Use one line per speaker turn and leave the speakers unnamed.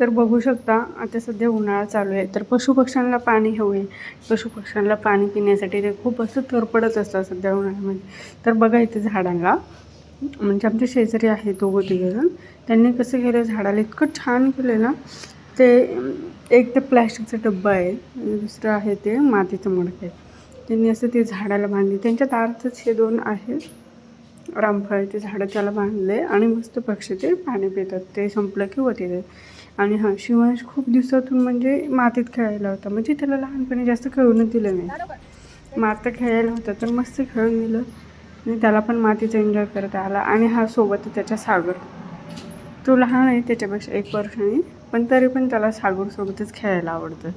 तर बघू शकता आता सध्या उन्हाळा चालू आहे. तर पशुपक्ष्यांना पाणी हवं आहे पशुपक्ष्यांना पाणी पिण्यासाठी ते खूप असं तरपडत असतात सध्या उन्हाळ्यामध्ये. तर बघा इथे झाडांना म्हणजे आमचे शेजारी आहे दोघं तिघंजण. त्यांनी कसं केलं झाडाला इतकं छान केलं ना ते एक ते प्लॅस्टिकचा डब्बा आहे दुसरं आहे ते मातीचं मडकं आहे. त्यांनी असं ते झाडाला बांधले. त्यांच्या दारातच हे दोन आहे. रामफळाचे झाडं त्याला बांधले आणि मस्त पक्षी ते पाणी पितात. ते संपलं की वर येतात आणि हां शिवांश खूप दिवसातून म्हणजे मातीत खेळायला होता. म्हणजे त्याला लहानपणी जास्त खेळूनच दिलं नाही. मातीत खेळायला होता तर मस्त खेळून दिलं. आणि त्याला पण मातीचं एन्जॉय करता आला. आणि हा सोबत त्याच्या सागर. तो लहान आहे त्याच्यापेक्षा एक वर्षाने पण तरी पण त्याला सागरसोबतच खेळायला आवडतं.